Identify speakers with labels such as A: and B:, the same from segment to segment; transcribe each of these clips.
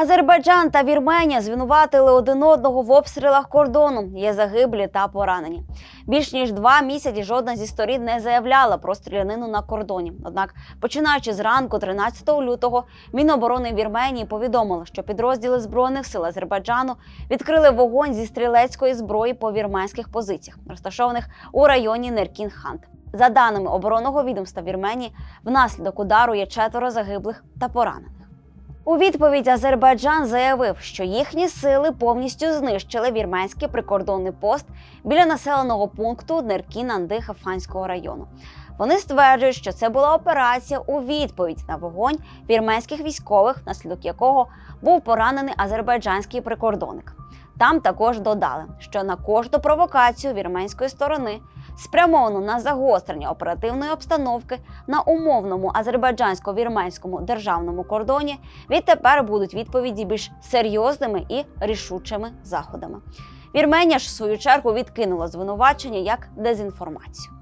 A: Азербайджан та Вірменія звинуватили один одного в обстрілах кордону. Є загиблі та поранені. Більш ніж два місяці жодна зі сторін не заявляла про стрілянину на кордоні. Однак, починаючи з ранку, 13 лютого, Міноборони Вірменії повідомило, що підрозділи збройних сил Азербайджану відкрили вогонь зі стрілецької зброї по вірменських позиціях, розташованих у районі Неркін-Хант. За даними оборонного відомства Вірменії, внаслідок удару є четверо загиблих та поранених. У відповідь Азербайджан заявив, що їхні сили повністю знищили вірменський прикордонний пост біля населеного пункту Неркін Андиха Фанського району. Вони стверджують, що це була операція у відповідь на вогонь вірменських військових, внаслідок якого був поранений азербайджанський прикордонник. Там також додали, що на кожну провокацію вірменської сторони, спрямовану на загострення оперативної обстановки на умовному азербайджансько-вірменському державному кордоні, відтепер будуть відповіді більш серйозними і рішучими заходами. Вірменія ж в свою чергу відкинула звинувачення як дезінформацію.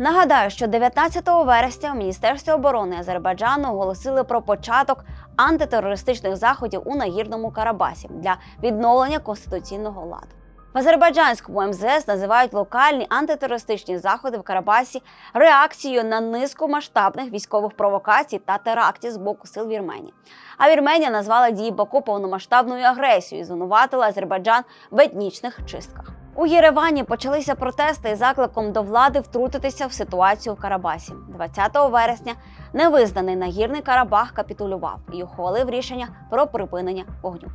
A: Нагадаю, що 19 вересня в Міністерстві оборони Азербайджану оголосили про початок антитерористичних заходів у нагірному Карабасі для відновлення конституційного ладу. В азербайджанському МЗС називають локальні антитерористичні заходи в Карабасі реакцією на низку масштабних військових провокацій та терактів з боку сил Вірменії. А Вірменія назвала дії Баку повномасштабною агресією і звинуватила Азербайджан в етнічних чистках. У Єревані почалися протести із закликом до влади втрутитися в ситуацію в Карабасі. 20 вересня невизнаний нагірний Карабах капітулював і ухвалив рішення про припинення вогню.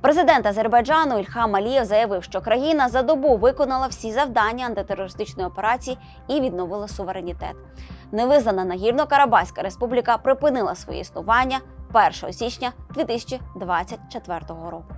A: Президент Азербайджану Ільхам Алієв заявив, що країна за добу виконала всі завдання антитерористичної операції і відновила суверенітет. Невизнана Нагірно-Карабаська республіка припинила своє існування 1 січня 2024 року.